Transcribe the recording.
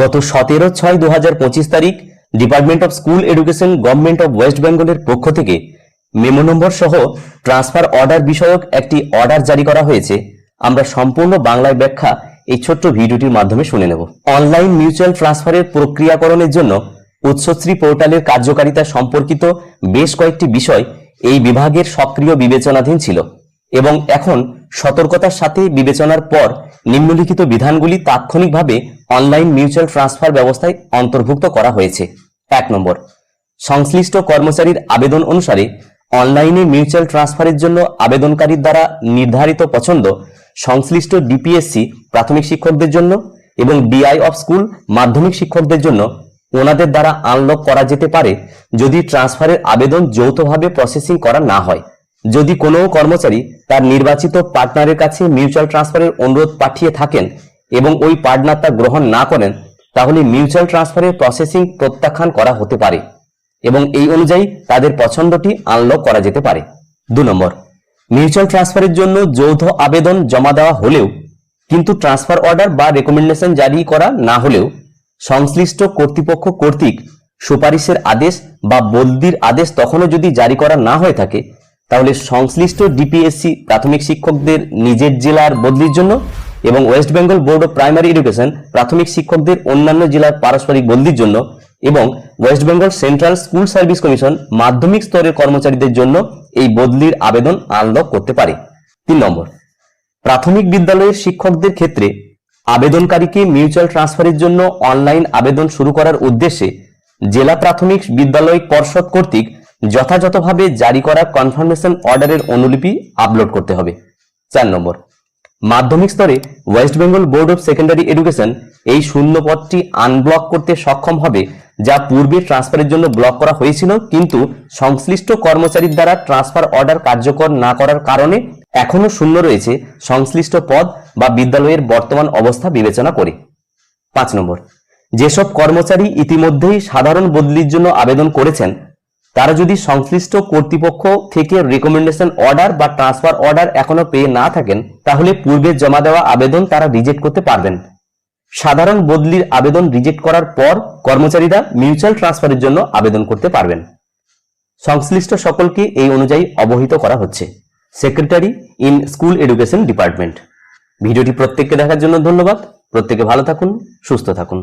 গত সতেরো ছয় দু তারিখ department of school education government of west বেঙ্গলের পক্ষ থেকে মেমো নম্বর সহ ট্রান্সফার অর্ডার বিষয়ক একটি অর্ডার জারি করা হয়েছে। আমরা সম্পূর্ণ বাংলায় ব্যাখ্যা এই ছোট্ট ভিডিওটির মাধ্যমে শুনে নেব। অনলাইন মিউচুয়াল ট্রান্সফারের প্রক্রিয়াকরণের জন্য উৎসশ্রী পোর্টালের কার্যকারিতা সম্পর্কিত বেশ কয়েকটি বিষয় এই বিভাগের সক্রিয় বিবেচনাধীন ছিল এবং এখন সতর্কতার সাথে বিবেচনার পর নিম্নলিখিত বিধানগুলি তাৎক্ষণিকভাবে অনলাইন মিউচুয়াল ট্রান্সফার ব্যবস্থায় অন্তর্ভুক্ত করা হয়েছে। এক নম্বর, সংশ্লিষ্ট কর্মচারীর আবেদন অনুসারে অনলাইনে মিউচুয়াল ট্রান্সফারের জন্য আবেদনকারীর দ্বারা নির্ধারিত পছন্দ সংশ্লিষ্ট ডিপিএসসি প্রাথমিক শিক্ষকদের জন্য এবং ডিআই অফ স্কুল মাধ্যমিক শিক্ষকদের জন্য ওনাদের দ্বারা আনলক করা যেতে পারে যদি ট্রান্সফারের আবেদন যৌথভাবে প্রসেসিং করা না হয়। যদি কোনো কর্মচারী তার নির্বাচিত পার্টনারের কাছে মিউচুয়াল ট্রান্সফারের অনুরোধ পাঠিয়ে থাকেন এবং ওই পার্টনার তা গ্রহণ না করেন, তাহলে মিউচুয়াল ট্রান্সফারের প্রসেসিং প্রত্যাখ্যান করা হতে পারে এবং এই অনুযায়ী তাদের পছন্দটি আনলক করা যেতে পারে। দু নম্বর, মিউচুয়াল ট্রান্সফারের জন্য যৌথ আবেদন জমা দেওয়া হলেও, কিন্তু ট্রান্সফার অর্ডার বা রেকমেন্ডেশন জারি করা না হলেও, সংশ্লিষ্ট কর্তৃপক্ষ কর্তৃক সুপারিশের আদেশ বা বদলির আদেশ তখনও যদি জারি করা না হয়ে থাকে তাহলে সংশ্লিষ্ট ডিপিএসসি প্রাথমিক শিক্ষকদের নিজের জেলার বদলির জন্য এবং West Bengal board of primary education প্রাথমিক শিক্ষকদের অন্যান্য জেলার পারস্পরিক বদলির জন্য এবং West Bengal central school service commission মাধ্যমিক স্তরের কর্মচারীদের জন্য এই বদলির আবেদন আনলক করতে পারে। তিন নম্বর, প্রাথমিক বিদ্যালয়ের শিক্ষকদের ক্ষেত্রে আবেদনকারীকে মিউচুয়াল ট্রান্সফারের জন্য অনলাইন আবেদন শুরু করার উদ্দেশ্যে জেলা প্রাথমিক বিদ্যালয় পর্ষদ কর্তৃক যথাযথভাবে জারি করা কনফার্মেশন অর্ডারের অনুলিপি আপলোড করতে হবে। চার নম্বর, মাধ্যমিক স্তরে West Bengal board of secondary education এই শূন্য পদটি আনব্লক করতে সক্ষম হবে, যা পূর্বে ট্রান্সফারের জন্য ব্লক করা হয়েছিল, কিন্তু সংশ্লিষ্ট কর্মচারীর দ্বারা ট্রান্সফার অর্ডার কার্যকর না করার কারণে এখনও শূন্য রয়েছে সংশ্লিষ্ট পদ বা বিদ্যালয়ের বর্তমান অবস্থা বিবেচনা করে। পাঁচ নম্বর, যেসব কর্মচারী ইতিমধ্যেই সাধারণ বদলির জন্য আবেদন করেছেন তারা যদি সংশ্লিষ্ট কর্তৃপক্ষ থেকে রেকমেন্ডেশন অর্ডার বা ট্রান্সফার অর্ডার এখনও পেয়ে না থাকেন, তাহলে পূর্বে জমা দেওয়া আবেদন তারা রিজেক্ট করতে পারবেন। সাধারণ বদলির আবেদন রিজেক্ট করার পর কর্মচারীরা মিউচুয়াল ট্রান্সফারের জন্য আবেদন করতে পারবেন। সংশ্লিষ্ট সকলকে এই অনুযায়ী অবহিত করা হচ্ছে। Secretary in school education department ভিডিওটি প্রত্যেককে দেখার জন্য ধন্যবাদ। প্রত্যেকে ভালো থাকুন, সুস্থ থাকুন।